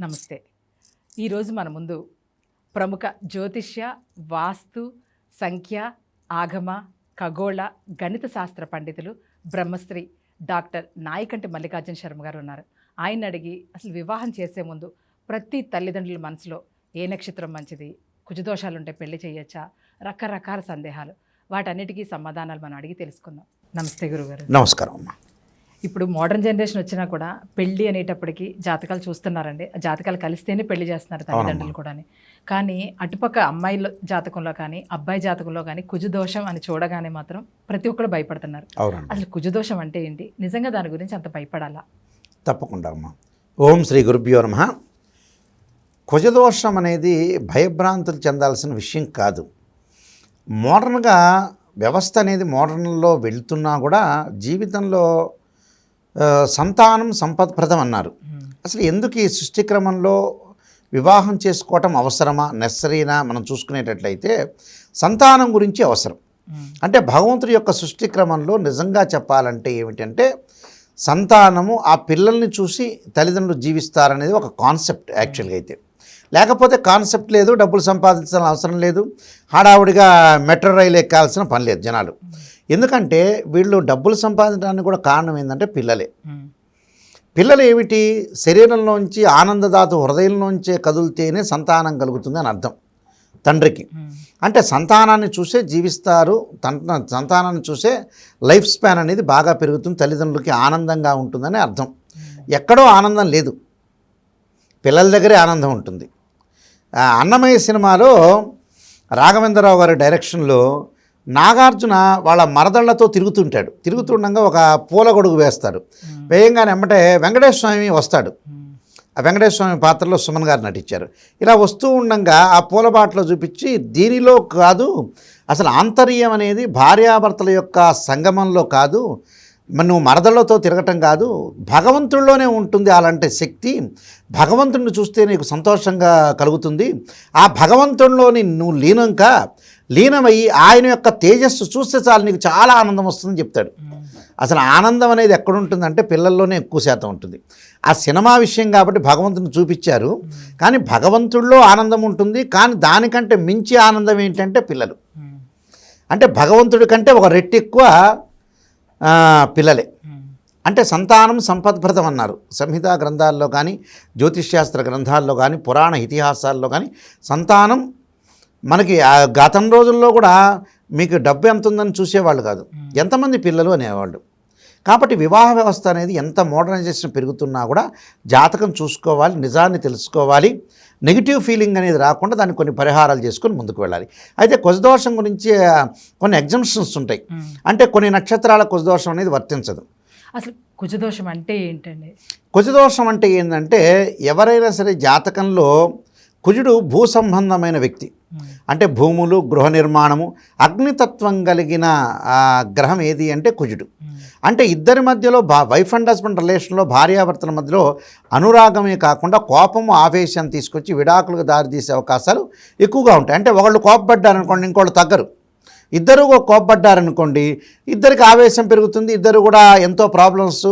నమస్తే. ఈరోజు మన ముందు ప్రముఖ జ్యోతిష్య వాస్తు సంఖ్య ఆగమ ఖగోళ గణిత శాస్త్ర పండితులు బ్రహ్మశ్రీ డాక్టర్ నాయకంటి మల్లికార్జున శర్మ గారు ఉన్నారు. ఆయన అడిగి అసలు వివాహం చేసే ముందు ప్రతి తల్లిదండ్రుల మనసులో ఏ నక్షత్రం మంచిది? కుజదోషాలు ఉంటే పెళ్ళి చేయొచ్చా? రకరకాల సందేహాలు. వాటన్నిటికీ సమాధానాలు మనం అడిగి తెలుసుకుందాం. నమస్తే గురుగారు. నమస్కారం అమ్మా. ఇప్పుడు మోడర్న్ జనరేషన్ వచ్చినా కూడా పెళ్ళి అనేటప్పటికి జాతకాలు చూస్తున్నారండి. ఆ జాతకాలు కలిస్తేనే పెళ్ళి చేస్తున్నారు తల్లిదండ్రులు కూడా కానీ అటుపక్క అమ్మాయిల జాతకంలో కానీ అబ్బాయి జాతకంలో కానీ కుజదోషం అని చూడగానే మాత్రం ప్రతి ఒక్కరు భయపడుతున్నారు. అసలు కుజదోషం అంటే ఏంటి? నిజంగా దాని గురించి అంత భయపడాలా? తప్పకుండా అమ్మా. ఓం శ్రీ గురుభ్యో నమ. కుజదోషం అనేది భయభ్రాంతులు చెందాల్సిన విషయం కాదు. మోడర్న్గా వ్యవస్థ అనేది మోడర్న్లో వెళ్తున్నా కూడా జీవితంలో సంతానం సంపత్ప్రదం అన్నారు అసలు ఎందుకు ఈ సృష్టి క్రమంలో వివాహం చేసుకోవటం అవసరమా? నెసరీనా మనం చూసుకునేటట్లయితే సంతానం గురించి అవసరం. అంటే భగవంతుడి యొక్క సృష్టి క్రమంలో నిజంగా చెప్పాలంటే ఏమిటంటే సంతానము ఆ పిల్లల్ని చూసి తల్లిదండ్రులు జీవిస్తారనేది ఒక కాన్సెప్ట్ యాక్చువల్గా అయితే. లేకపోతే కాన్సెప్ట్ లేదు డబ్బులు సంపాదించాల్సిన అవసరం లేదు హడావుడిగా మెట్రో రైలు ఎక్కాల్సిన పని లేదు జనాలు. ఎందుకంటే వీళ్ళు డబ్బులు సంపాదించడానికి కూడా కారణం ఏంటంటే పిల్లలే. పిల్లలు ఏమిటి? శరీరంలోంచి ఆనందదాత హృదయంలోంచే కదులుతేనే సంతానం కలుగుతుంది అని అర్థం తండ్రికి. అంటే సంతానాన్ని చూసే జీవిస్తారు తన సంతానాన్ని చూసే లైఫ్ స్పాన్ అనేది బాగా పెరుగుతుంది తల్లిదండ్రులకి ఆనందంగా ఉంటుందని అర్థం. ఎక్కడో ఆనందం లేదు. పిల్లల దగ్గరే ఆనందం ఉంటుంది. అన్నమయ్య సినిమాలో రాఘవేంద్రరావు గారి డైరెక్షన్లో నాగార్జున వాళ్ళ మరదళ్ళతో తిరుగుతుంటాడు. తిరుగుతుండగా ఒక పూల గొడుగు వేస్తాడు వేయంగానే ఎమ్మటే వెంకటేశ్వర స్వామి వస్తాడు ఆ వెంకటేశ్వర స్వామి పాత్రలో సుమన్ గారు నటించారు. ఇలా వస్తూ ఉండగా ఆ పూల బాటలో చూపించి దీనిలో కాదు అసలు ఆంతర్యం అనేది భార్యాభర్తల యొక్క సంగమంలో కాదు మనం నువ్వు మరదలతో తిరగటం కాదు భగవంతుడిలోనే ఉంటుంది అలాంటి శక్తి. భగవంతుడిని చూస్తే నీకు సంతోషంగా కలుగుతుంది. ఆ భగవంతుడిలోని నువ్వు లీనంక లీనమయ్యి ఆయన యొక్క తేజస్సు చూస్తే చాలు నీకు చాలా ఆనందం వస్తుందని చెప్తాడు. అసలు ఆనందం అనేది ఎక్కడుంటుందంటే పిల్లల్లోనే ఎక్కువ శాతం ఉంటుంది. ఆ సినిమా విషయం కాబట్టి భగవంతుని చూపించారు. కానీ భగవంతుడిలో ఆనందం ఉంటుంది. కానీ దానికంటే మించి ఆనందం ఏంటంటే పిల్లలు. అంటే భగవంతుడి కంటే ఒక రెట్టు ఎక్కువ పిల్లలే. అంటే సంతానం సంపద్భృతం అన్నారు. సంహితా గ్రంథాల్లో కానీ జ్యోతిష్శాస్త్ర గ్రంథాల్లో కానీ పురాణ ఇతిహాసాల్లో కానీ సంతానం మనకి గతం రోజుల్లో కూడా మీకు డబ్బు ఎంత ఉందని చూసేవాళ్ళు కాదు. ఎంతమంది పిల్లలు అనేవాళ్ళు? కాబట్టి వివాహ వ్యవస్థ అనేది ఎంత మోడర్నైజేషన్ పెరుగుతున్నా కూడా జాతకం చూసుకోవాలి నిజాన్ని తెలుసుకోవాలి. నెగిటివ్ ఫీలింగ్ అనేది రాకుండా దానికి కొన్ని పరిహారాలు చేసుకొని ముందుకు వెళ్ళాలి. అయితే కుజదోషం గురించి కొన్ని ఎగ్జంప్షన్స్ ఉంటాయి. అంటే కొన్ని నక్షత్రాల కుజదోషం అనేది వర్తించదు. అసలు కుజదోషం అంటే ఏంటండి? కుజదోషం అంటే ఏంటంటే ఎవరైనా సరే జాతకంలో కుజుడు భూ సంబంధమైన వ్యక్తి. అంటే భూములు గృహ నిర్మాణము అగ్నితత్వం కలిగిన గ్రహం ఏది అంటే కుజుడు. అంటే ఇద్దరి మధ్యలో బా వైఫ్ అండ్ హస్బెండ్ రిలేషన్లో భార్యాభర్తల మధ్యలో అనురాగమే కాకుండా కోపము ఆవేశం తీసుకొచ్చి విడాకులకు దారితీసే అవకాశాలు ఎక్కువగా ఉంటాయి. అంటే ఒకళ్ళు కోపపడ్డారనుకోండి ఇంకోళ్ళు తగ్గరు. ఇద్దరు కూడా కోపపడ్డారనుకోండి ఇద్దరికి ఆవేశం పెరుగుతుంది ఇద్దరు కూడా ఎంతో ప్రాబ్లమ్స్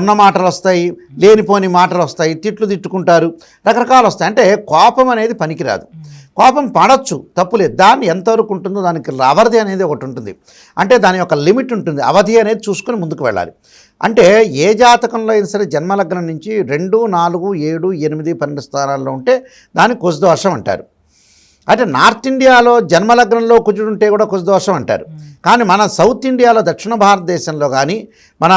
ఉన్న మాటలు వస్తాయి లేనిపోని మాటలు వస్తాయి తిట్లు తిట్టుకుంటారు రకరకాలు వస్తాయి. అంటే కోపం అనేది పనికిరాదు. కోపం పడవచ్చు తప్పులేదు దాన్ని ఎంతవరకు ఉంటుందో దానికి అవధి అనేది ఒకటి ఉంటుంది. అంటే దాని యొక్క లిమిట్ ఉంటుంది. అవధి అనేది చూసుకొని ముందుకు వెళ్ళాలి. అంటే ఏ జాతకంలో అయినా సరే జన్మలగ్నం నుంచి రెండు నాలుగు ఏడు ఎనిమిది పన్నెండు స్థానాల్లో ఉంటే దాన్ని కుజదోషం అంటారు. అంటే నార్త్ ఇండియాలో జన్మలగ్నంలో కుజుడు ఉంటే కూడా కుజదోషం అంటారు. కానీ మన సౌత్ ఇండియాలో దక్షిణ భారతదేశంలో కానీ మన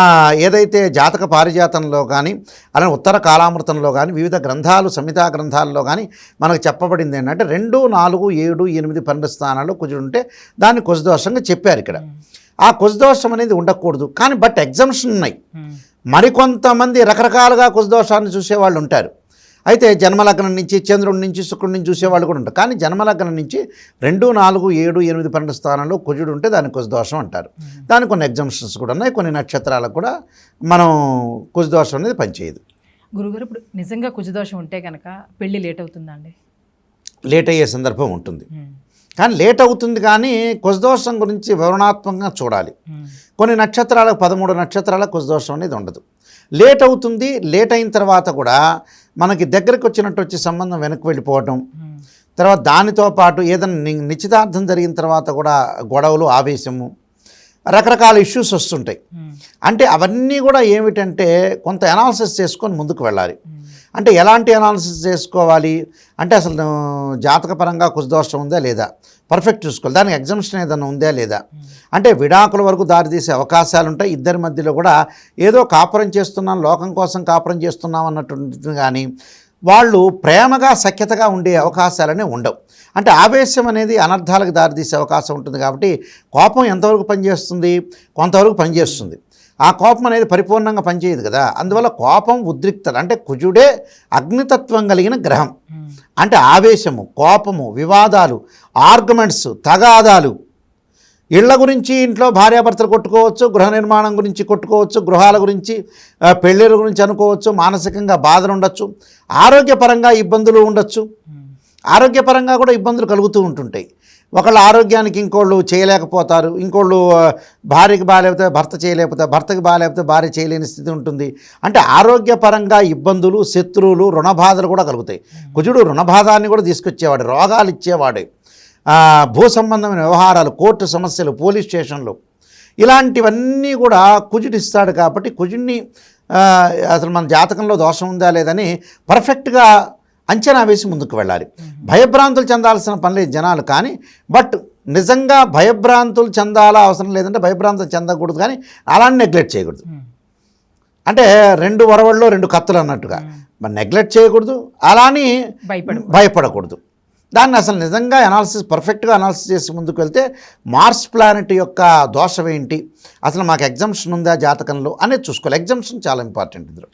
ఏదైతే జాతక పారిజాతంలో కానీ అలానే ఉత్తర కాలామృతంలో కానీ వివిధ గ్రంథాలు సంహితా గ్రంథాల్లో కానీ మనకు చెప్పబడింది ఏంటంటే రెండు నాలుగు ఏడు ఎనిమిది పన్నెండు స్థానాల్లో కుజుడు ఉంటే దాన్ని కుజదోషంగా చెప్పారు ఇక్కడ. ఆ కుజదోషం అనేది ఉండకూడదు. కానీ బట్ ఎగ్జామ్షన్ ఉన్నాయి మరికొంతమంది రకరకాలుగా కుజదోషాన్ని చూసేవాళ్ళు ఉంటారు. అయితే జన్మలగ్నం నుంచి చంద్రుడి నుంచి శుక్రుడి నుంచి చూసేవాళ్ళు కూడా ఉంటారు. కానీ జన్మలగ్నం నుంచి రెండు నాలుగు ఏడు ఎనిమిది పన్నెండు స్థానంలో కుజుడు ఉంటే దాన్ని కుజదోషం అంటారు. దానికి కొన్ని ఎగ్జామ్షన్స్ కూడా ఉన్నాయి. కొన్ని నక్షత్రాలకు కూడా మనం కుజదోషం అనేది పనిచేయదు. గురుగారు ఇప్పుడు నిజంగా కుజదోషం ఉంటే కనుక పెళ్ళి లేట్ అవుతుందండి లేట్ అయ్యే సందర్భం ఉంటుంది. కానీ లేట్ అవుతుంది కానీ కుజదోషం గురించి వివరణాత్మకంగా చూడాలి. కొన్ని నక్షత్రాలకు పదమూడు నక్షత్రాలకు కుజదోషం అనేది ఉండదు. లేట్ అవుతుంది లేట్ అయిన తర్వాత కూడా మనకి దగ్గరికి వచ్చినట్టు వచ్చి సంబంధం వెనక్కి వెళ్ళిపోవటం. తర్వాత దానితో పాటు ఏదైనా నిశ్చితార్థం జరిగిన తర్వాత కూడా గొడవలు ఆవేశము రకరకాల ఇష్యూస్ వస్తుంటాయి. అంటే అవన్నీ కూడా ఏమిటంటే కొంత అనాలిసిస్ చేసుకొని ముందుకు వెళ్ళాలి. అంటే ఎలాంటి అనాలిసిస్ చేసుకోవాలి? అంటే అసలు జాతకపరంగా కుశదోషం ఉందా లేదా? పర్ఫెక్ట్ చూసుకోవాలి. దానికి ఎగ్జామ్షన్ ఏదైనా ఉందా లేదా? అంటే విడాకుల వరకు దారితీసే అవకాశాలు ఉంటాయి. ఇద్దరి మధ్యలో కూడా ఏదో కాపురం చేస్తున్నాం లోకం కోసం కాపురం చేస్తున్నాం అన్నట్టు కానీ వాళ్ళు ప్రేమగా సఖ్యతగా ఉండే అవకాశాలనే ఉండవు. అంటే ఆవేశం అనేది అనర్థాలకు దారితీసే అవకాశం ఉంటుంది కాబట్టి కోపం ఎంతవరకు పనిచేస్తుంది? కొంతవరకు పనిచేస్తుంది. ఆ కోపం అనేది పరిపూర్ణంగా పనిచేయదు కదా. అందువల్ల కోపం ఉద్రిక్తత అంటే కుజుడే అగ్నితత్వం కలిగిన గ్రహం. అంటే ఆవేశము కోపము వివాదాలు ఆర్గ్యుమెంట్స్ తగాదాలు. ఇళ్ళ గురించి ఇంట్లో భార్యాభర్తలు కొట్టుకోవచ్చు గృహ నిర్మాణం గురించి కొట్టుకోవచ్చు గృహాల గురించి పెళ్ళిళ్ళ గురించి అనుకోవచ్చు మానసికంగా బాధలు ఉండొచ్చు ఆరోగ్యపరంగా ఇబ్బందులు ఉండొచ్చు. ఆరోగ్యపరంగా కూడా ఇబ్బందులు కలుగుతూ ఉంటుంటాయి. ఒకళ్ళ ఆరోగ్యానికి ఇంకోళ్ళు చేయలేకపోతారు ఇంకోళ్ళు భార్యకి బాగాలేకపోతే భర్త చేయలేకపోతే భర్తకి బాగాలేకపోతే భార్య చేయలేని స్థితి ఉంటుంది. అంటే ఆరోగ్యపరంగా ఇబ్బందులు శత్రువులు రుణబాధలు కూడా కలుగుతాయి. కుజుడు రుణబాధాన్ని కూడా తీసుకొచ్చేవాడు రోగాలు ఇచ్చేవాడు. భూ సంబంధమైన వ్యవహారాలు కోర్టు సమస్యలు పోలీస్ స్టేషన్లు ఇలాంటివన్నీ కూడా కుజుడు ఇస్తాడు కాబట్టి కుజుడిని అసలు మన జాతకంలో దోషం ఉందా లేదని పర్ఫెక్ట్గా అంచనా వేసి ముందుకు వెళ్ళాలి. భయభ్రాంతులు చెందాల్సిన పని లేదు జనాలు కానీ బట్ నిజంగా భయభ్రాంతులు చెందాలా అవసరం లేదంటే భయభ్రాంతులు చెందకూడదు కానీ అలానే నెగ్లెక్ట్ చేయకూడదు. అంటే రెండు వరవళ్ళు రెండు కత్తులు అన్నట్టుగా. మరి నెగ్లెక్ట్ చేయకూడదు అలాని భయపడ భయపడకూడదు. దాన్ని అసలు నిజంగా అనాలిసిస్ పర్ఫెక్ట్గా అనాలిసిస్ చేసి ముందుకు వెళ్తే మార్స్ ప్లానెట్ యొక్క దోషం ఏంటి? అసలు మాకు ఎగ్జామ్షన్ ఉందా జాతకంలో? అనేది చూసుకోవాలి. ఎగ్జామ్షన్ చాలా ఇంపార్టెంట్ ఇందులో.